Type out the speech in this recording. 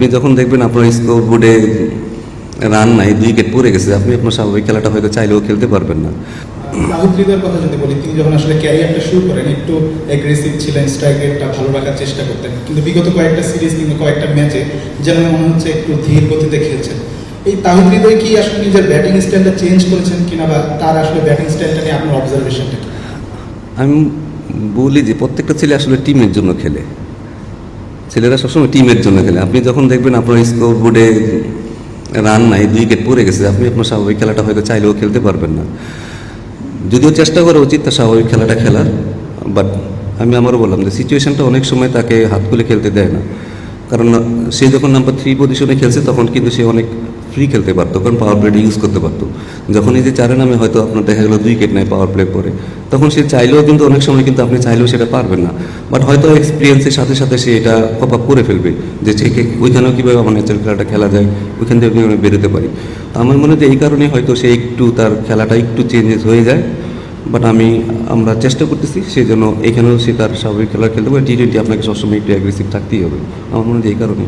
আপনি যখন দেখবেন আপনার স্কোর বোর্ডে রান নাই দুই উইকেট পড়ে গেছে আপনি আপনার স্বাভাবিক খেলাটা হয়তো চাইলেও খেলতে পারবেন না। রাহুল হৃদয়ের কথা যদি বলি তিনি যখন আসলে ক্যারিয়ারটা শুরু করেন একটু অ্যাগ্রেসিভ ছিলেন স্ট্রাইক রেটটা ভালো রাখার চেষ্টা করতেন। কিন্তু বিগত কয়েকটা সিরিজ কিংবা কয়েকটা ম্যাচে যেন মনে হচ্ছে একটু ধীর গতিতে খেলছেন। এই তাহিদ হৃদয় কি আসলে নিজের ব্যাটিং স্টাইলটা চেঞ্জ করেছেন কিনা বা তার আসলে ব্যাটিং স্টাইলটা নিয়ে আপনার অবজারভেশনটা আমি বলি যে প্রত্যেকটা ছেলে আসলে টিমের জন্য খেলে। ছেলেরা সবসময় টিমের জন্য খেলে। আপনি যখন দেখবেন আপনার স্কোর বোর্ডে রান নাই, দুই উইকেট পড়ে গেছে, আপনি আপনার স্বাভাবিক খেলাটা হয়তো চাইলেও খেলতে পারবেন না। যদিও চেষ্টা করা উচিত তার স্বাভাবিক খেলাটা খেলার বাট আমি আমারও বললাম যে সিচুয়েশনটা অনেক সময় তাকে হাত খুলে খেলতে দেয় না। কারণ সে যখন নাম্বার থ্রি পজিশনে খেলছে, তখন কিন্তু সে অনেক ফ্রি খেলতে পারতো, কারণ পাওয়ার প্লেটা ইউজ করতে পারতো। যখন এই যে চারে নামে হয়তো আপনার দেখা গেলো দুই কেট নেয় পাওয়ার প্লে পরে, তখন সে চাইলেও কিন্তু অনেক সময় কিন্তু আপনি চাইলেও সেটা পারবেন না। বাট হয়তো এক্সপিরিয়েন্সের সাথে সাথে সে এটা কপ আপ করে ফেলবে, যে ওইখানেও কীভাবে আমার ন্যাচারাল খেলাটা খেলা যায়, ওইখান থেকে আমি বেরোতে পারি। তো আমার মনে হয় এই কারণে হয়তো সে একটু তার খেলাটা একটু চেঞ্জেস হয়ে যায়। বাট আমি, আমরা চেষ্টা করতেছি সেই জন্য এখানেও সে তার স্বাভাবিক খেলা খেলতে পারে। টি টোয়েন্টি আপনাকে সবসময় একটু অ্যাগ্রেসিভ থাকতেই হবে। আমার মনে হয় এই কারণে।